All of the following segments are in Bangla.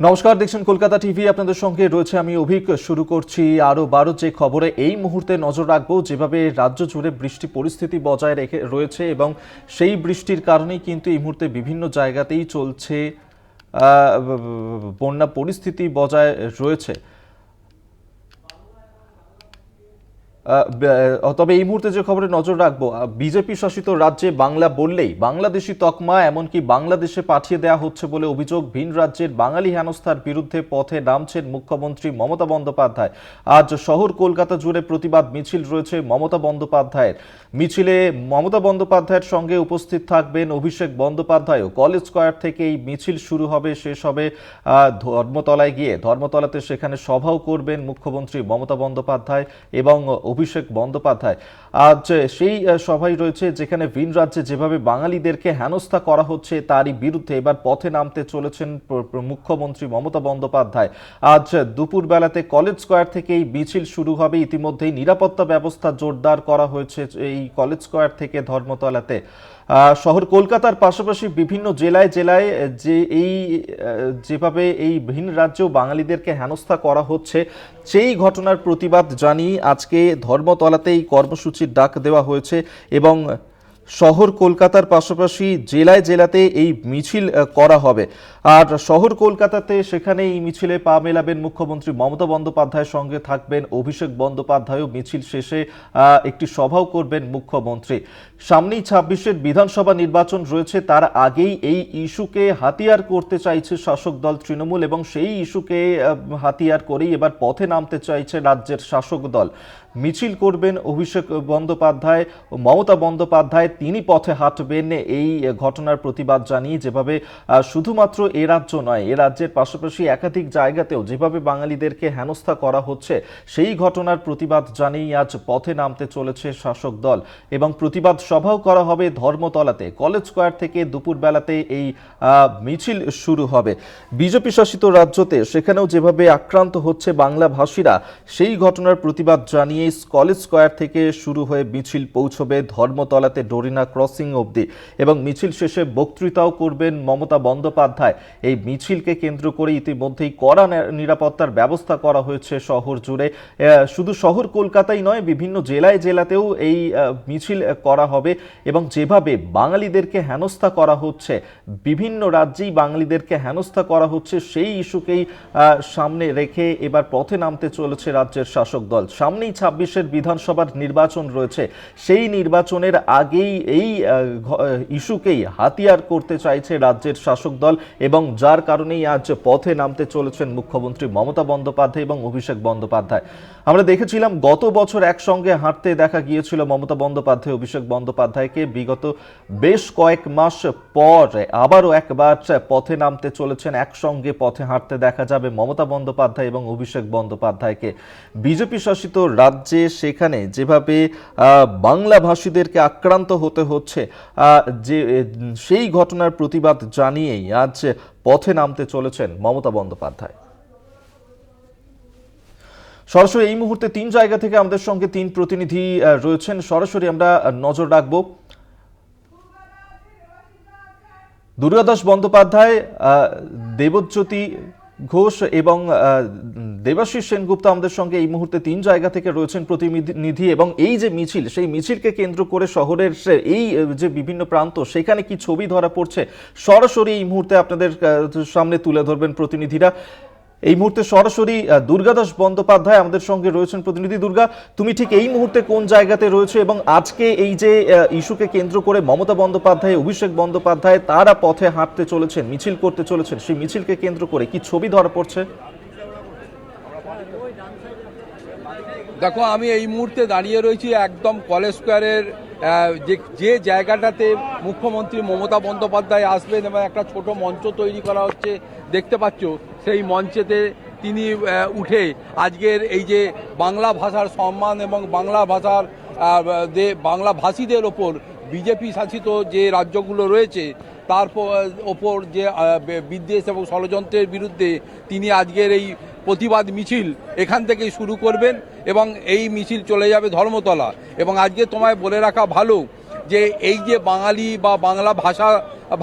নমস্কার, দেখছেন কলকাতা টিভি, আপনাদের সঙ্গে রয়েছে আমি অভিক। শুরু করছি আরও বারো যে খবরে এই মুহূর্তে নজর রাখব, যেভাবে রাজ্য জুড়ে বৃষ্টি পরিস্থিতি বজায় রেখে রয়েছে এবং সেই বৃষ্টির কারণেই কিন্তু এই মুহূর্তে বিভিন্ন জায়গাতেই চলছে বন্যা পরিস্থিতি বজায় রয়েছে আহ, ব- তবে এই মুহূর্তে যে খবরে নজর রাখব বিজেপি শাসিত রাজ্যে বাংলা বললেই বাংলাদেশি তকমা এমনকি বাংলাদেশে পাঠিয়ে দেওয়া হচ্ছে বলে অভিযোগ। ভিন রাজ্যের বাঙালি হেনস্থার বিরুদ্ধে পথে নামছেন মুখ্যমন্ত্রী মমতা বন্দ্যোপাধ্যায়। আজ শহর কলকাতা জুড়ে প্রতিবাদ মিছিল রয়েছে মমতা বন্দ্যোপাধ্যায়ের। মিছিলে মমতা বন্দ্যোপাধ্যায়ের সঙ্গে উপস্থিত থাকবেন অভিষেক বন্দ্যোপাধ্যায়ও। কলেজ স্কোয়ার থেকে এই মিছিল শুরু হবে, শেষ হবে ধর্মতলায় গিয়ে। ধর্মতলাতে সেখানে সভাও করবেন মুখ্যমন্ত্রী মমতা বন্দ্যোপাধ্যায় এবং অভিষেক বন্দ্যোপাধ্যায়। আজ সেই সভায় রয়েছে যেখানে ভিন রাজ্যে যেভাবে বাঙালিদেরকে হেনস্থা করা হচ্ছে তারই বিরুদ্ধে এবার পথে নামতে চলেছেন মুখ্যমন্ত্রী মমতা বন্দ্যোপাধ্যায়। আজ দুপুরবেলাতে কলেজ স্কোয়ার থেকে এই মিছিল শুরু হবে। ইতিমধ্যেই নিরাপত্তা ব্যবস্থা জোরদার করা হয়েছে এই কলেজ স্কোয়ার থেকে ধর্মতলাতে। শহর কলকাতার পাশাপাশি বিভিন্ন জেলায় জেলায় যে এই যেভাবে এই ভিন রাজ্যেও বাঙালিদেরকে হেনস্থা করা হচ্ছে, সেই ঘটনার প্রতিবাদ জানিয়ে আজকে ধর্মতলাতে এই কর্মসূচির ডাক দেওয়া হয়েছে এবং শহর কলকাতার পাশাপাশি জেলায় জেলাতে এই মিছিল করা হবে। আর শহর কলকাতাতে সেখানে এই মিছিলে পা মেলাবেন মুখ্যমন্ত্রী মমতা বন্দ্যোপাধ্যায়ের সঙ্গে থাকবেন অভিষেক বন্দ্যোপাধ্যায়ও। মিছিল শেষে একটি সভাও করবেন মুখ্যমন্ত্রী। সামনেই ছাব্বিশের বিধানসভা নির্বাচন রয়েছে, তার আগেই এই ইস্যুকে হাতিয়ার করতে চাইছে শাসক দল তৃণমূল এবং সেই ইস্যুকে হাতিয়ার করেই এবার পথে নামতে চাইছে রাজ্যের শাসক দল। মিছিল করবেন অভিষেক বন্দ্যোপাধ্যায়, মমতা বন্দ্যোপাধ্যায়, তিনি পথে হাঁটবেন এই ঘটনার প্রতিবাদ জানিয়ে যেভাবে শুধুমাত্র এ রাজ্য নয়, এ রাজ্যের পাশাপাশি একাধিক জায়গাতেও যেভাবে বাঙালিদেরকে হেনস্থা করা হচ্ছে, সেই ঘটনার প্রতিবাদ জানিয়ে আজ পথে নামতে চলেছে শাসক দল এবং প্রতিবাদ সভাও করা হবে ধর্মতলাতে। কলেজ স্কোয়ার থেকে দুপুরবেলাতে এই মিছিল শুরু হবে। বিজেপি শাসিত রাজ্যতে সেখানেও যেভাবে আক্রান্ত হচ্ছে বাংলা ভাষীরা সেই ঘটনার প্রতিবাদ জানিয়ে কলেজ স্কোয়ার থেকে শুরু হয়ে মিছিল পৌঁছবে ধর্মতলাতে ডোরিনা ক্রসিং অবধি এবং মিছিল শেষে বক্তৃতাও করবেন মমতা বন্দ্যোপাধ্যায়। এই মিছিলকে কেন্দ্র করে ইতিমধ্যেই কড়া নিরাপত্তার ব্যবস্থা করা হয়েছে শহর জুড়ে। শুধু শহর কলকাতাই নয়, বিভিন্ন জেলায় জেলাতেও এই মিছিল করা হবে। এবং যেভাবে বাঙালিদেরকে হেনস্থা করা হচ্ছে, বিভিন্ন রাজ্যেই বাঙালিদেরকে হেনস্থা করা হচ্ছে, সেই ইস্যুকেই সামনে রেখে এবার পথে নামতে চলেছে রাজ্যের শাসক দল। সামনেই ছাব্বিশের বিধানসভার নির্বাচন রয়েছে। সেই নির্বাচনের আগেই এই ইস্যুকেই হাতিয়ার করতে চাইছে রাজ্যের শাসক দল এবং যার কারণেই আজ পথে নামতে চলেছেন মুখ্যমন্ত্রী মমতা বন্দ্যোপাধ্যায় এবং অভিষেক বন্দ্যোপাধ্যায়। আমরা দেখেছিলাম গত বছর একসঙ্গে হাঁটতে দেখা গিয়েছিল মমতা বন্দ্যোপাধ্যায়, অভিষেক বন্দ্যোপাধ্যায়কে বিগত বেশ কয়েক মাস পর আবারও একবার পথে নামতে চলেছেন। একসঙ্গে পথে হাঁটতে দেখা যাবে মমতা বন্দ্যোপাধ্যায় এবং অভিষেক বন্দ্যোপাধ্যায়কে। বিজেপি শাসিত রাজ্যে সেখানে যেভাবে বাংলা ভাষীদেরকে আক্রান্ত হতে হচ্ছে যে সেই ঘটনার প্রতিবাদ জানিয়েই আজ পথে নামতে চলেছেন মমতা বন্দ্যোপাধ্যায়। সরাসরি এই মুহূর্তে তিন জায়গা থেকে আমাদের সঙ্গে তিন প্রতিনিধি রয়েছেন। সরাসরি আমরা নজর রাখব। দুর্গাদাস বন্দ্যোপাধ্যায় দেবজ্যোতি ঘোষ এবং দেবাশিস সেনগুপ্ত আমাদের সঙ্গে এই মুহূর্তে তিন জায়গা থেকে রয়েছেন প্রতিনিধি এবং এই যে মিছিল, সেই মিছিলকে কেন্দ্র করে শহরের এই যে বিভিন্ন প্রান্ত, সেখানে কি ছবি ধরা পড়ছে? সরাসরি এই মুহূর্তে আপনাদের সামনে তুলে ধরবেন প্রতিনিধিরা। এই মুহূর্তে সরাসরি দুর্গাদাস বন্দ্যোপাধ্যায় আমাদের সঙ্গে রয়েছেন। প্রতিনিধি দুর্গা, তুমি ঠিক এই মুহূর্তে কোন জায়গাতে রয়েছে এবং আজকে এই যে ইস্যুকে কেন্দ্র করে মমতা বন্দ্যোপাধ্যায়, অভিষেক বন্দ্যোপাধ্যায় তারা পথে হাঁটতে চলেছেন, মিছিল করতে চলেছেন, সেই মিছিলকে কেন্দ্র করে কি ছবি ধরা পড়ছে? দেখো, আমি এই মুহূর্তে দাঁড়িয়ে রয়েছি একদম কলেজ স্কোয়ারের যে যে জায়গাটাতে মুখ্যমন্ত্রী মমতা বন্দ্যোপাধ্যায় আসবেন এবং একটা ছোট মঞ্চ তৈরি করা হচ্ছে, দেখতে পাচ্ছ, সেই মঞ্চেতে তিনি উঠে আজকের এই যে বাংলা ভাষার সম্মান এবং বাংলা ভাষার বাংলা ভাষীদের ওপর বিজেপি শাসিত যে রাজ্যগুলো রয়েছে তার ওপর যে বিদ্বেষ এবং ষড়যন্ত্রের বিরুদ্ধে তিনি আজকের এই প্রতিবাদ মিছিল এখান থেকেই শুরু করবেন এবং এই মিছিল চলে যাবে ধর্মতলা। এবং আজকে তোমায় বলে রাখা ভালো যে, এই যে বাঙালি বা বাংলা ভাষা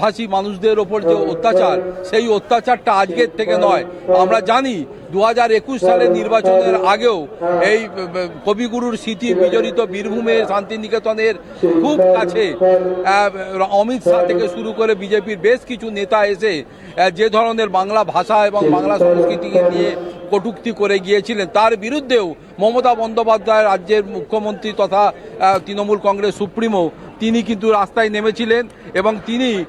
ভাষী মানুষদের ওপর যে অত্যাচার, সেই অত্যাচারটা আজকের থেকে নয়। আমরা জানি দু হাজার একুশ সালের নির্বাচনের আগেও এই কবিগুরুর স্মৃতি বিজড়িত বীরভূমের শান্তিনিকেতনের খুব কাছে অমিত শাহ থেকে শুরু করে বিজেপির বেশ কিছু নেতা এসে যে ধরনের বাংলা ভাষা এবং বাংলা সংস্কৃতিকে নিয়ে কটূক্তি করে গিয়েছিলেন। তার বিরুদ্ধেও মমতা বন্দ্যোপাধ্যায় রাজ্যের মুখ্যমন্ত্রী তথা তৃণমূল কংগ্রেস সুপ্রিমো তিনি কিন্তু রাস্তায় নেমেছিলেন এবং তিনি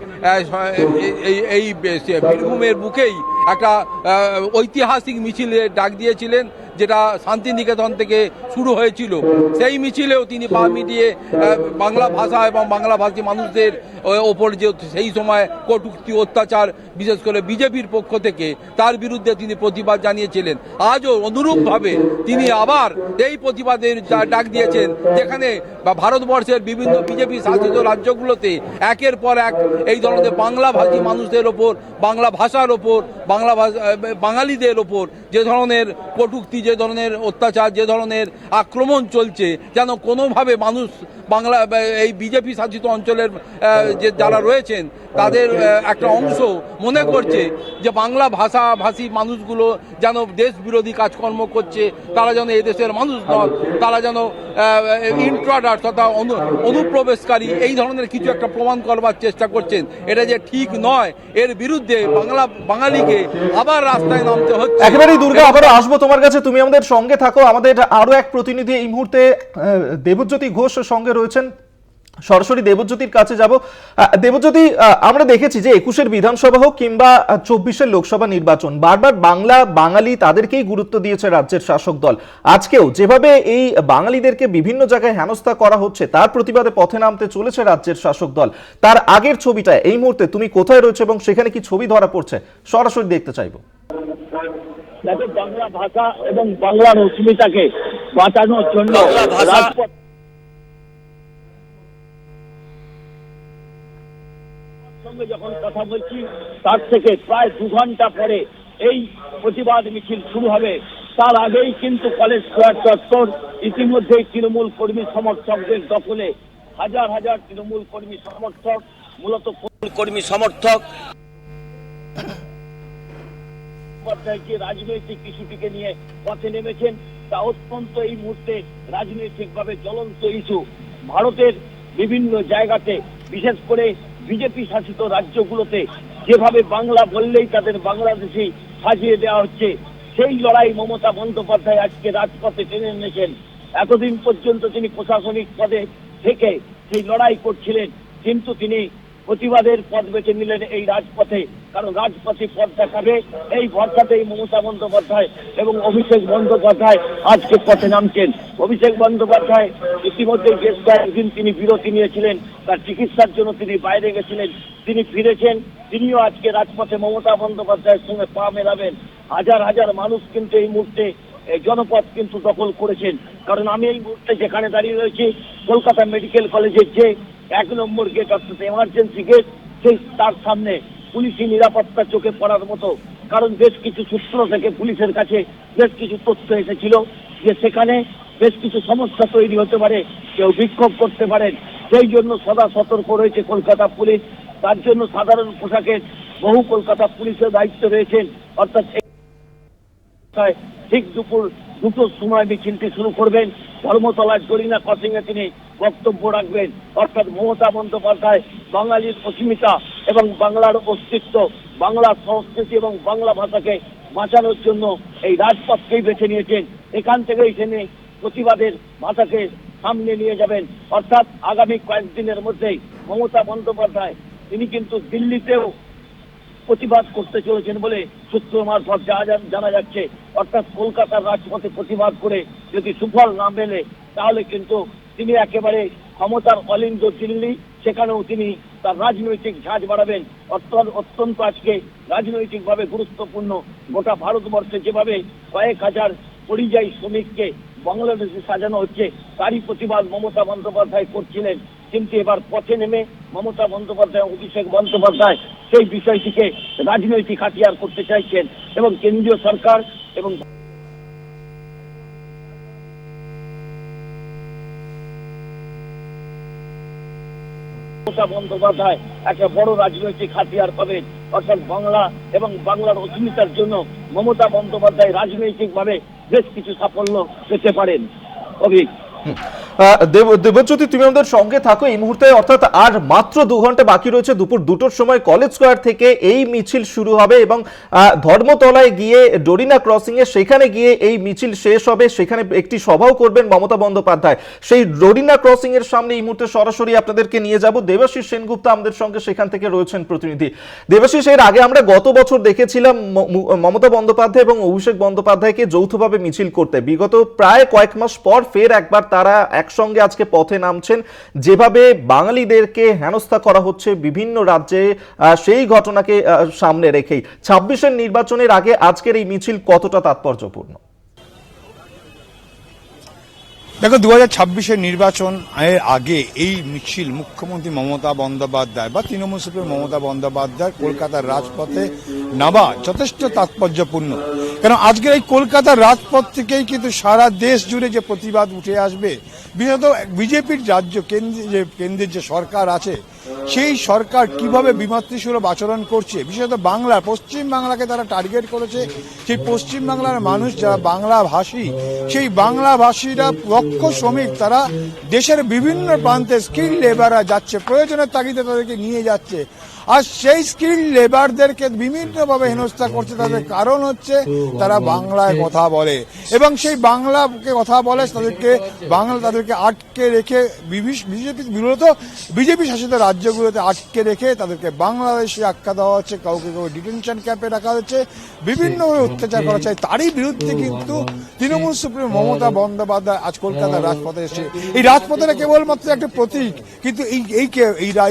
এই- বীরভূমের বুকেই একটা ঐতিহাসিক মিছিলে ডাক দিয়েছিলেন। যেটা শান্তিনিকেতন থেকে শুরু হয়েছিল, সেই মিছিলেও তিনি পা মিটিয়ে বাংলা ভাষা এবং বাংলাভাষী মানুষদের ওপর যে সেই সময় কটূক্তি, অত্যাচার, বিশেষ করে বিজেপির পক্ষ থেকে, তার বিরুদ্ধে তিনি প্রতিবাদ জানিয়েছিলেন। আজও অনুরূপভাবে তিনি আবার এই প্রতিবাদের ডাক দিয়েছেন, যেখানে ভারতবর্ষের বিভিন্ন বিজেপি শাসিত রাজ্যগুলোতে একের পর এক এই ধরনের বাংলা ভাষী মানুষদের ওপর, বাংলা ভাষার ওপর, বাংলা ভাষা বাঙালিদের ওপর যে ধরনের কটূক্তি, যে ধরনের অত্যাচার, যে ধরনের আক্রমণ চলছে, যেন কোনোভাবে মানুষ বাংলা, এই বিজেপি শাসিত অঞ্চলের যে যারা রয়েছেন, তাদের একটা অংশ মনে করছে যে বাংলা ভাষা ভাষী মানুষগুলো যেন দেশ বিরোধী কাজকর্ম করছে, তারা যেন এদেশের মানুষ নয় তারা যেন ইন্ট্রাডার তথা অনু- অনুপ্রবেশকারী, এই ধরনের কিছু একটা প্রমাণ করবার চেষ্টা করছেন। এটা যে ঠিক নয়, এর বিরুদ্ধে বাংলা, বাঙালিকে আবার রাস্তায় নামতে হচ্ছে। একেবারেই দুর্গা আবার আসব তোমার কাছে, তুমি আমাদের সঙ্গে থাকো। আমাদের আরও এক প্রতিনিধি এই মুহূর্তে দেবজ্যোতি ঘোষ সঙ্গে রয়েছেন। সরাসরি দেবজ্যোতির কাছে যাব। দেবজ্যোতি আমরা দেখেছি যে একুশের বিধানসভা হোক কিংবা চব্বিশের লোকসভা নির্বাচন, বারবার বাংলা, বাঙালি তাদেরকেই গুরুত্ব দিয়েছে রাজ্যের শাসক দল। আজকেও যেভাবে এই বাঙালিদেরকে বিভিন্ন জায়গায় হেনস্থা করা হচ্ছে, তার প্রতিবাদে পথে নামতে চলেছে রাজ্যের শাসক দল। তার আগের ছবিটা এই মুহূর্তে তুমি কোথায় রয়েছে এবং সেখানে কি ছবি ধরা পড়ছে? সরাসরি দেখতে চাইব। দেখো বাংলা ভাষা এবং বাংলার অস্মিতাকে বাঁচানোর জন্য রাজপথ সঙ্গে যখন কথা বলছি তার থেকে প্রায় দু ঘণ্টা পরে এই প্রতিবাদ মিছিল শুরু হবে। তার আগেই কিন্তু কলেজ স্কোয়ার চত্বর ইতিমধ্যেই তৃণমূল কর্মী সমর্থকদের দখলে হাজার হাজার তৃণমূল কর্মী সমর্থক মূলত কর্মী সমর্থক। বন্দ্যোপাধ্যায় যে রাজনৈতিক ইস্যুটিকে নিয়ে পথে নেমেছেন, তা অত্যন্ত এই মুহূর্তে রাজনৈতিকভাবে জ্বলন্ত ইস্যু। ভারতের বিভিন্ন জায়গাতে, বিশেষ করে বিজেপি শাসিত রাজ্যগুলোতে, যেভাবে বাংলা বললেই তাদের বাংলাদেশি সাজিয়ে দেওয়া হচ্ছে, সেই লড়াই মমতা বন্দ্যোপাধ্যায় আজকে রাজপথে টেনে এনেছেন। এতদিন পর্যন্ত তিনি প্রশাসনিক পদে থেকে সেই লড়াই করছিলেন, কিন্তু তিনি প্রতিবাদের পথ বেছে নিলেন এই রাজপথে। কারণ রাজপথে পথ দেখাবে। এই ভরসাতেই মমতা বন্দ্যোপাধ্যায় এবং অভিষেক বন্দ্যোপাধ্যায় আজকে পথে নামছেন। অভিষেক বন্দ্যোপাধ্যায় ইতিমধ্যে বেশ কয়েকদিন তিনি বিরতি নিয়েছিলেন, তার চিকিৎসার জন্য তিনি বাইরে গেছিলেন। তিনি ফিরেছেন, তিনিও আজকে রাজপথে মমতা বন্দ্যোপাধ্যায়ের সঙ্গে পা মেলাবেন। হাজার হাজার মানুষ কিন্তু এই মুহূর্তে এই জনপদ কিন্তু দখল করেছেন। কারণ আমি এই মুহূর্তে যেখানে দাঁড়িয়ে রয়েছি, কলকাতা মেডিকেল কলেজের যে এক নম্বর গেট অর্থাৎ এমার্জেন্সি গেট সেই তার সামনে পুলিশি নিরাপত্তা চোখে পড়ার মতো, কারণ বেশ কিছু সূত্র থেকে পুলিশের কাছে বেশ কিছু তথ্য এসেছিল যে সেখানে বেশ কিছু সমস্যা তৈরি হতে পারে, কেউ বিক্ষোভ করতে পারেন। সেই জন্য সদা সতর্ক রয়েছে কলকাতা পুলিশ। তার জন্য সাধারণ পোশাকের বহু কলকাতা পুলিশের দায়িত্ব রয়েছেন। অর্থাৎ ঠিক দুপুর দুটোর সময় মিছিলটি শুরু করবেন। ধর্মতলার জরিনা ক্রসিংয়ে তিনি বক্তব্য রাখবেন। অর্থাৎ মমতা বন্দ্যোপাধ্যায়, বাঙালির অস্মিতা এবং বাংলার অস্তিত্ব, বাংলার সংস্কৃতি এবং বাংলা ভাষাকে বাঁচানোর জন্য এই রাজপথকেই বেছে নিয়েছেন। এখান থেকেই তিনি প্রতিবাদের ভাষাকে সামনে নিয়ে যাবেন। অর্থাৎ আগামী কয়েকদিনের মধ্যেই মমতা বন্দ্যোপাধ্যায়, তিনি কিন্তু দিল্লিতেও প্রতিবাদ করতে চলেছেন বলে সূত্র মারফত জানা যাচ্ছে। অর্থাৎ কলকাতার রাজপথে প্রতিবাদ করে যদি সুফল না মেলে, তাহলে কিন্তু তিনি একেবারে ক্ষমতার অলিন্দ দিল্লি, সেখানেও তিনি তার রাজনৈতিক ঝাঁজ বাড়াবেন। অত্যন্ত আজকে রাজনৈতিকভাবে গুরুত্বপূর্ণ গোটা ভারতবর্ষে যেভাবে কয়েক হাজার পরিযায়ী শ্রমিককে বাংলাদেশে সাজানো হচ্ছে, তারই প্রতিবাদ মমতা বন্দ্যোপাধ্যায় করছিলেন। কিন্তু এবার পথে নেমে মমতা বন্দ্যোপাধ্যায়, অভিষেক বন্দ্যোপাধ্যায় সেই বিষয়টিকে রাজনৈতিক হাতিয়ার করতে চাইছেন এবং কেন্দ্রীয় সরকার এবং মমতা বন্দ্যোপাধ্যায় একটা বড় রাজনৈতিক হাতিয়ার পাবেন। অর্থাৎ বাংলা এবং বাংলার অস্মিতার জন্য মমতা বন্দ্যোপাধ্যায় রাজনৈতিকভাবে বেশ কিছু সাফল্য পেতে পারেন। দেব- দেবজ্যোতি, তুমি আমাদের সঙ্গে থাকো। এই মুহূর্তে অর্থাৎ আর মাত্র দু ঘণ্টা বাকি রয়েছে, দুপুর দুটোর সময় কলেজ স্কোয়ার থেকে এই মিছিল শুরু হবে এবং ধর্মতলায় গিয়ে ডোরিনা ক্রসিং এ সেখানে গিয়ে এই মিছিল শেষ হবে। সেখানে একটি সভাও করবেন মমতা বন্দ্যোপাধ্যায়। সেই ডোরিনা ক্রসিং এর সামনে এই মুহূর্তে সরাসরি আপনাদেরকে নিয়ে যাব। দেবাশিস সেনগুপ্ত আমাদের সঙ্গে সেখান থেকে রয়েছেন প্রতিনিধি। দেবাশিস, এর আগে আমরা গত বছর দেখেছিলাম মমতা বন্দ্যোপাধ্যায় এবং অভিষেক বন্দ্যোপাধ্যায়কে যৌথভাবে মিছিল করতে। বিগত প্রায় কয়েক মাস পর ফের একবার তারা একসঙ্গে আজকে পথে নামছেন। যেভাবে বাঙালিদেরকে হেনস্থা করা হচ্ছে বিভিন্ন রাজ্যে সেই ঘটনাকে সামনে রেখেই। ছাব্বিশের নির্বাচনের আগে আজকের এই মিছিল কতটা তাৎপর্যপূর্ণ? দেখো দু হাজার ছাব্বিশের নির্বাচন এর আগে এই মিছিল মুখ্যমন্ত্রী মমতা বন্দ্যোপাধ্যায় বা তৃণমূল সুপ্রিম মমতা বন্দ্যোপাধ্যায় কলকাতার রাজপথে নেওয়া যথেষ্ট তাৎপর্যপূর্ণ। কেন, আজকের এই কলকাতার রাজপথ থেকেই কিন্তু সারা দেশ জুড়ে যে প্রতিবাদ উঠে আসবে, বিশেষত বিজেপির রাজ্য কেন্দ্রে যে কেন্দ্রের যে সরকার আছে সেই সরকার কীভাবে বিমাতৃসুলভ আচরণ করছে? বিশেষত বাংলা পশ্চিম বাংলাকে তারা টার্গেট করেছে। সেই পশ্চিম বাংলার মানুষ যারা বাংলা ভাষী সেই বাংলা ভাষীরা লক্ষ শ্রমিক, তারা দেশের বিভিন্ন প্রান্তে স্কিল লেবাররা যাচ্ছে, প্রয়োজনের তাগিদে তাদেরকে নিয়ে যাচ্ছে। আর সেই স্কিল লেবারদেরকে বিভিন্নভাবে হেনস্থা করছে। তাদের কারণ হচ্ছে তারা বাংলায় কথা বলে। এবং সেই বাংলাকে কথা বলে, তাদেরকে বাংলা তাদেরকে আটকে রেখে বিজেপি মূলত বিজেপি শাসিত রাজ্যগুলোতে আটকে রেখে তাদেরকে বাংলাদেশে আখ্যা দেওয়া হচ্ছে, কাউকে কাউকে ডিটেনশন ক্যাম্পে রাখা হচ্ছে, বিভিন্নভাবে অত্যাচার করা হচ্ছে। তারই বিরুদ্ধে কিন্তু তৃণমূল সুপ্রিম মমতা বন্দ্যোপাধ্যায় আজ কলকাতার রাজপথে এসে এই রাজপথের কেবলমাত্র একটা প্রতীক, কিন্তু এই এই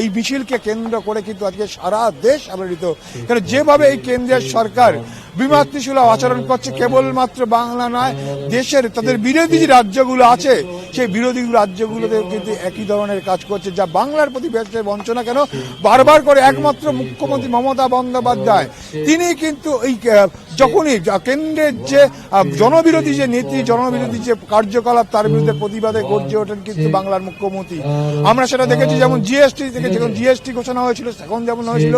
এই মিছিলকে কেন্দ্র করে কিন্তু আজকে সারা দেশ আলোড়িত। কারণ যেভাবে এই কেন্দ্রের সরকার বিমাতৃসুলভ আচরণ করছে, কেবলমাত্র বাংলা নয়, দেশের তাদের বিরোধী যে রাজ্যগুলো আছে, সেই বিরোধী রাজ্যগুলোতে কিন্তু একই ধরনের কাজ করছে, যা বাংলার প্রতি বেশি বঞ্চনা কেন? বারবার করে একমাত্র মুখ্যমন্ত্রী মমতা বন্দ্যোপাধ্যায়, তিনি কিন্তু এই যখনই কেন্দ্রের যে জনবিরোধী যে নীতি জনবিরোধী যে কার্যকলাপ, তার বিরুদ্ধে প্রতিবাদে গর্জে ওঠেন কিন্তু বাংলার মুখ্যমন্ত্রী। আমরা সেটা দেখেছি, যেমন জিএসটি থেকে যখন জিএসটি ঘোষণা হয়েছিল যেমন হয়েছিল।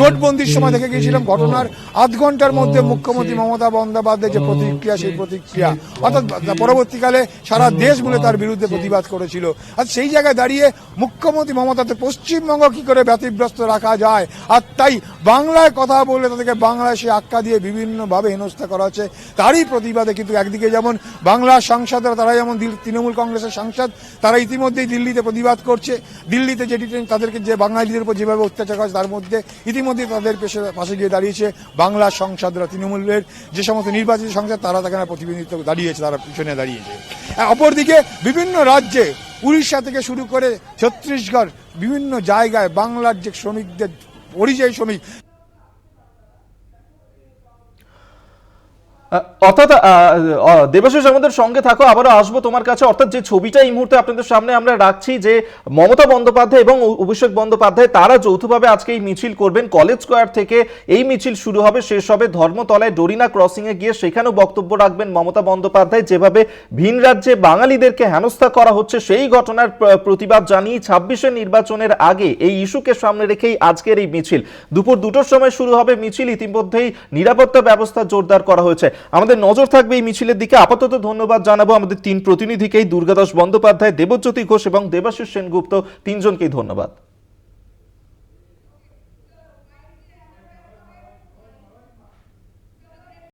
নোটবন্দির সময় দেখে গিয়েছিলাম ঘটনার আধ ঘণ্টার মধ্যে মুখ্যমন্ত্রী মমতা বন্দ্যোপাধ্যায় যে প্রতিক্রিয়া, সেই প্রতিক্রিয়া। অর্থাৎ পরবর্তীকালে সারা দেশ বলে তার বিরুদ্ধে প্রতিবাদ করেছিল। আর সেই জায়গায় দাঁড়িয়ে মুখ্যমন্ত্রী মমতাতে পশ্চিমবঙ্গ কি করে ব্যতিব্রস্ত রাখা যায়? আর তাই বাংলায় কথা বলে তাদেরকে বাংলায় সে আক্কা দিয়ে বিভিন্নভাবে হেনস্থা করা হচ্ছে। তারই প্রতিবাদে কিন্তু একদিকে যেমন বাংলার সাংসদরা তারা যেমন তৃণমূল কংগ্রেসের সাংসদ, তারা ইতিমধ্যেই দিল্লিতে প্রতিবাদ করছে। দিল্লিতে যেটি তাদেরকে যে বাঙালিদের উপর যেভাবে অত্যাচার করা তার মধ্যে ইতিমধ্যেই তাদের পেশে- পাশে গিয়ে দাঁড়িয়েছে বাংলার সংসদরা, তৃণমূলের যে সমস্ত নির্বাচিত সংসদ, তারা তাখানে প্রতিনিধিত্ব দাঁড়িয়েছে, তারা পিছনে দাঁড়িয়েছে। অপরদিকে বিভিন্ন রাজ্যে উড়িষ্যা থেকে শুরু করে ছত্তিশগড় বিভিন্ন জায়গায় বাংলার যে শ্রমিকদের পরিযায়ী শ্রমিক। অর্থাৎ দেবাশিস আমাদের সঙ্গে থাকো, আবারও আসব তোমার কাছে। অর্থাৎ যে ছবিটা এই মুহূর্তে আপনাদের সামনে আমরা রাখছি যে মমতা বন্দ্যোপাধ্যায় এবং অভিষেক বন্দ্যোপাধ্যায়, তারা যৌথভাবে আজকে এই মিছিল করবেন। কলেজ স্কোয়ার থেকে এই মিছিল শুরু হবে, শেষ হবে ধর্মতলায় ডোরিনা ক্রসিং এ গিয়ে। সেখানেও বক্তব্য রাখবেন মমতা বন্দ্যোপাধ্যায়। যেভাবে ভিন রাজ্যে বাঙালিদেরকে হেনস্থা করা হচ্ছে, সেই ঘটনার প্রতিবাদ জানিয়ে ছাব্বিশে নির্বাচনের আগে এই ইস্যুকে সামনে রেখেই আজকের এই মিছিল। দুপুর দুটোর সময় শুরু হবে মিছিল। ইতিমধ্যেই নিরাপত্তা ব্যবস্থা জোরদার করা হয়েছে। আমাদের নজর থাকবে এই মিছিলের দিকে। আপাতত ধন্যবাদ জানাব আমাদের তিন প্রতিনিধিকেই। দুর্গাদাস বন্দ্যোপাধ্যায়, দেবজ্যোতি ঘোষ এবং দেবাশিস সেনগুপ্ত, তিনজনকেই ধন্যবাদ।